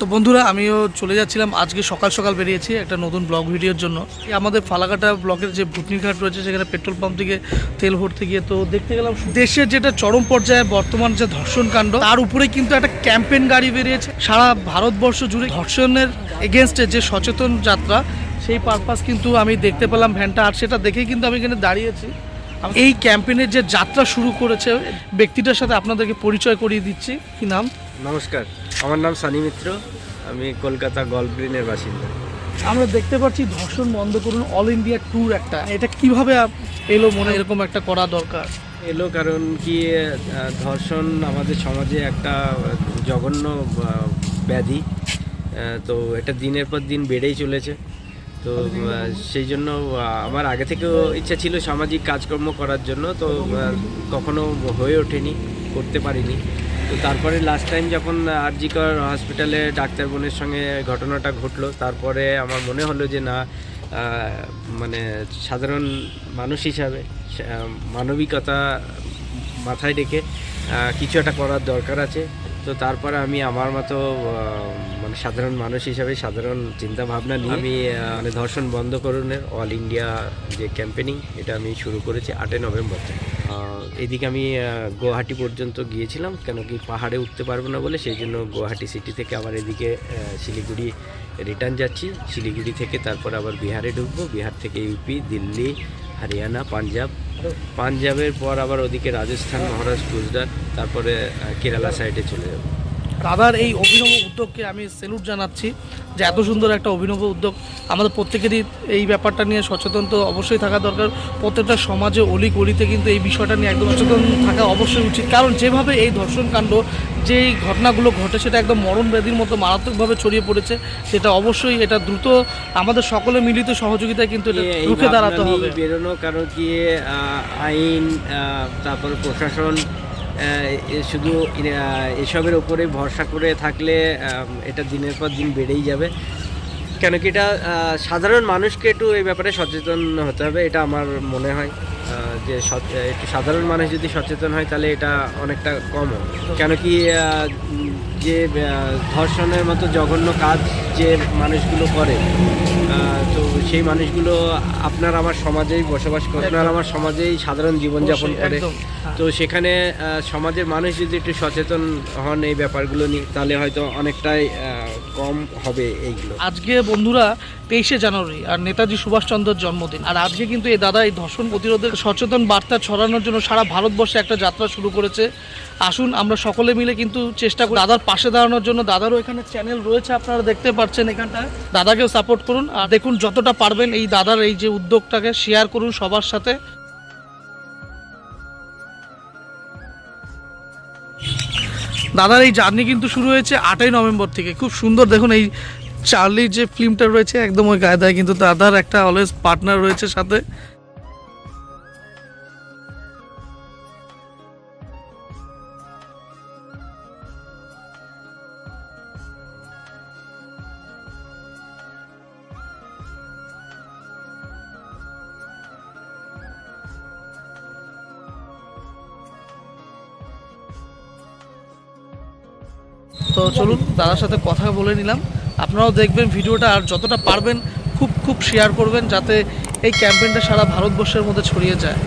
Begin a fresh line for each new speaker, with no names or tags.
তো বন্ধুরা, আমিও চলে যাচ্ছিলাম। আজকে সকাল সকাল বেরিয়েছি একটা নতুন ব্লগ ভিডিওর জন্য। আমাদের ফালাকাটা ব্লকের যে ভুটনিঘাট রয়েছে, সেখানে পেট্রোল পাম্প থেকে তেল ভরতে গিয়ে তো দেখতে গেলাম, দেশের যেটা চরম পর্যায়ে বর্তমান যে ধর্ষণ কাণ্ড, তার উপরে কিন্তু একটা ক্যাম্পেন গাড়ি বেরিয়েছে। সারা ভারতবর্ষ জুড়ে ধর্ষণের এগেনস্টে যে সচেতন যাত্রা, সেই পারপাস কিন্তু আমি দেখতে পেলাম ভ্যানটা। আর সেটা দেখেই কিন্তু আমি এখানে দাঁড়িয়েছি। এই ক্যাম্পেনের যে যাত্রা শুরু করেছে, ব্যক্তিটার সাথে আপনাদেরকে পরিচয় করিয়ে দিচ্ছি। কি নাম?
নমস্কার আমার নাম সানি মিত্র আমি কলকাতা গল্ফ গ্রিনের বাসিন্দা।
আমরা দেখতে পাচ্ছি ধর্ষণ বন্ধ করুন অল ইন্ডিয়া ট্যুর একটা। এটা কীভাবে এলো মনে এরকম একটা করা দরকার?
এলো কারণ কি ধর্ষণ আমাদের সমাজে একটা জঘন্য ব্যাধি। তো এটা দিনের পর দিন বেড়েই চলেছে। তো সেই জন্য আমার আগে থেকেও ইচ্ছা ছিল সামাজিক কাজকর্ম করার জন্য তো কখনো হয়ে ওঠেনি করতে পারিনি। তো তারপরে লাস্ট টাইম যখন আরজিকর হসপিটালে ডাক্তার বোনের সঙ্গে ঘটনাটা ঘটলো, তারপরে আমার মনে হলো যে না মানে সাধারণ মানুষ হিসাবে মানবিকতা মাথায় রেখে কিছু একটা করার দরকার আছে। তো তারপরে আমি আমার মতো মানে সাধারণ মানুষ হিসাবে সাধারণ চিন্তা ভাবনা নিয়ে আমি মানে ধর্ষণ বন্ধ করণের অল ইন্ডিয়া যে ক্যাম্পেনিং এটা আমি শুরু করেছি আটই নভেম্বর থেকে। এদিকে আমি গুয়াহাটি পর্যন্ত গিয়েছিলাম কেন কি পাহাড়ে উঠতে পারব না বলে সেই জন্য গুয়াহাটি সিটি থেকে আবার এদিকে শিলিগুড়ি রিটার্ন যাচ্ছি। শিলিগুড়ি থেকে তারপর আবার বিহারে ঢুকবো। বিহার থেকে ইউপি দিল্লি হরিয়ানা, পাঞ্জাব। পাঞ্জাবের পর আবার ওদিকে রাজস্থান, মহারাষ্ট্র, গুজরাট, তারপরে কেরালা সাইডে চলে যাব।
দাদার এই অভিনব উদ্যোগকে আমি স্যালুট জানাচ্ছি যে এত সুন্দর একটা অভিনব উদ্যোগ। আমাদের প্রত্যেকেরই এই ব্যাপারটা নিয়ে সচেতন তো অবশ্যই থাকা দরকার। প্রত্যেকটা সমাজে অলি গলিতে কিন্তু এই বিষয়টা নিয়ে একদম সচেতন থাকা অবশ্যই উচিত। কারণ যেভাবে এই ধর্ষণ কাণ্ড যে ঘটনাগুলো ঘটে সেটা একদম মরণ ব্যাধির মতো মারাত্মকভাবে ছড়িয়ে পড়েছে সেটা অবশ্যই এটা দ্রুত আমাদের সকলে মিলিত সহযোগিতায় কিন্তু রুখে দাঁড়াতে হবে।
বেরোনো কারণ কি আইন তারপর প্রশাসন শুধু এসবের উপরে ভরসা করে থাকলে এটা দিনের পর দিন বেড়েই যাবে। কেন কি এটা সাধারণ মানুষকে একটু এই ব্যাপারে সচেতন হতে হবে এটা আমার মনে হয়। যে সচ- একটু সাধারণ মানুষ যদি সচেতন হয় তাহলে এটা অনেকটা কম কেন কি যে ধর্ষণের মতো জঘন্য কাজ যে মানুষগুলো করে তো সেই মানুষগুলো আপনার আমার সমাজেই বসবাস করে আপনার আমার সমাজেই সাধারণ জীবনযাপন করে।
হ্যাঁ।
তো সেখানে সমাজের মানুষ যদি একটু সচেতন হন এই ব্যাপারগুলো নিয়ে তাহলে হয়তো অনেকটাই কম হবে এইগুলো।
আজকে বন্ধুরা তেইশে জানুয়ারি আর নেতাজি সুভাষচন্দ্রের জন্মদিন। আর আজকে কিন্তু এই দাদা এই ধর্ষণ প্রতিরোধের সচেতন বার্তা ছড়ানোর জন্য সারা ভারতবর্ষে একটা যাত্রা শুরু করেছে। আসুন, আমরা সকলে মিলে কিন্তু চেষ্টা করি। দাদার পাশে দাঁড়ানোর জন্য দাদারও এখানে চ্যানেল রয়েছে, আপনারা দেখতে পাচ্ছেন এখানটায়। দাদাকেও সাপোর্ট করুন। আর দেখুন, যতটা পারবেন এই দাদার এই যে উদ্যোগটাকে শেয়ার করুন সবার সাথে। দাদার এই জার্নি কিন্তু শুরু হয়েছে আটই নভেম্বর থেকে। খুব সুন্দর, দেখুন এই চার্লির যে ফিল্মটা রয়েছে, একদম ওই গায়ে কিন্তু দাদার একটা অলওয়েজ পার্টনার রয়েছে সাথে। তো চলুন দাদার সাথে কথা বলে নিলাম। আপনারাও দেখবেন ভিডিওটা আর যতটা পারবেন খুব খুব শেয়ার করবেন যাতে এই ক্যাম্পেইনটা সারা ভারতবর্ষের মধ্যে ছড়িয়ে যায়।